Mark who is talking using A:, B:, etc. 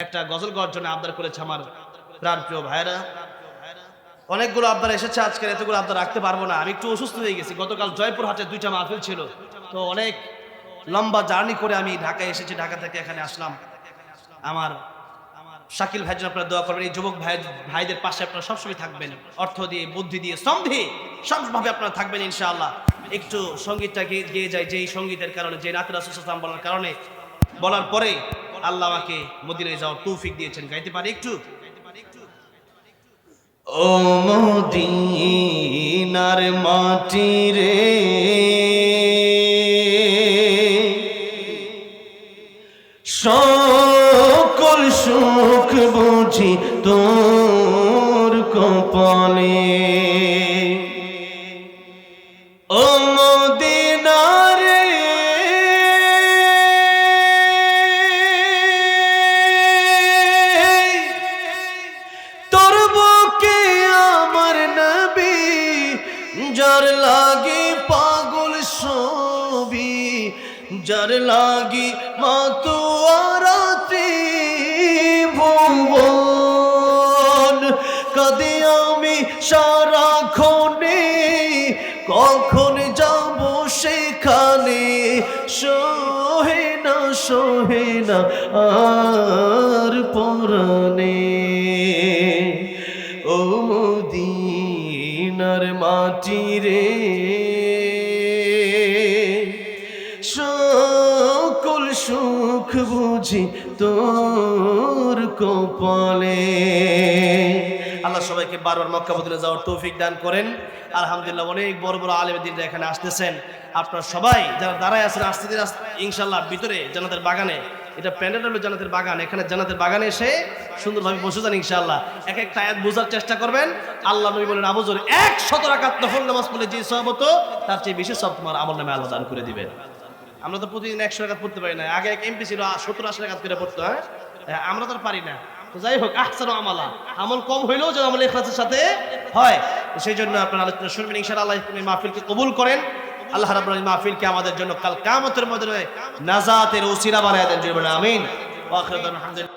A: একটা গজল গাওয়ার জন্য আবদার করেছে আমার প্রাণ প্রিয় ভাইরা অনেকগুলো আবদার এসেছে আজকের এতগুলো আবদার রাখতে পারব না। আমি একটু অসুস্থ হয়ে গেছি। গতকাল জয়পুর হাটে দুইটা মাহফিল ছিল। তো অনেক লম্বা জার্নি করে আমি ঢাকায় এসেছি। ঢাকা থেকে এখানে আসলাম। আমার শাকিল ভাইজন আপনারা দোয়া করবেন। এই যুবক ভাই, ভাইদের পাশে আপনারা সবসময় থাকবেন। অর্থ দিয়ে, বুদ্ধি দিয়ে, শ্রম দিয়ে সবভাবে আপনারা থাকবেন ইনশাআল্লাহ। একটু সঙ্গীতটা গিয়ে যায় যেই। সঙ্গীতের কারণে যে রাতের আসলাম বলার কারণে। বলার পরে আল্লাহ আমাকে মদিনায় যাওয়ার তৌফিক দিয়েছেন। গাইতে পারি একটু? ও মদিনার মাটি রে, সকল সুখ বুঝি তোর কপালে। যার লাগে পাগল ছবি, যার লাগি মাতুয়ারাতে ভুবন। কদে আমি সারাক্ষণে, কখন যাব সেখানে? সোহে না আর পরানে ও মদিনার মাটি রে। সকল সুখ বুঝি তোর কপালে। আল্লাহ সবাইকে বারবার মক্কা মদিনা যাওয়ার তৌফিক দান করেন। আলহামদুলিল্লাহ অনেক বড় বড় আলেমদিনরা এখানে আসতেছেন। আপনারা সবাই যারা দাঁড়ায় আছেন আস্তে আস্তে ইনশাল্লাহ ভিতরে জান্নাতের বাগানে এটা প্যান্ডেল হলো জান্নাতের বাগান। এখানে জান্নাতের বাগানে এসে সুন্দরভাবে বসে যান ইনশাল্লাহ এক একটা আয়াত বোঝার চেষ্টা করবেন। আল্লাহ নবী বলেন আবুজর এক শত রাকাত নফল নামাজ পড়লে যে সব হতো তার চেয়ে বেশি সব তোমার আমল নামে আল্লাহ দান করে দিবেন। আমরা তো প্রতিদিন একশো টাকা পড়তে পারি না। আগে এক এমপি ছিল সত্তর আশি টাকা করে পড়তো হ্যাঁ? হ্যাঁ, আমরা তো পারি না। তো যাই হোক আহসান আমালা। আমল কম হইলেও যেন আমল ইখলাসের সাথে হয়। সেই জন্য আপনার আলোচনা শুনবেন ইনশাআল্লাহ আল্লাহ মাহফিলকে কবুল করেন। আল্লাহ রাব্বুল আলামিন মাহফিলকে আমাদের জন্য কাল কিয়ামতের মধ্যে নাজাতের ওসিলা বানায় দেন আমিন।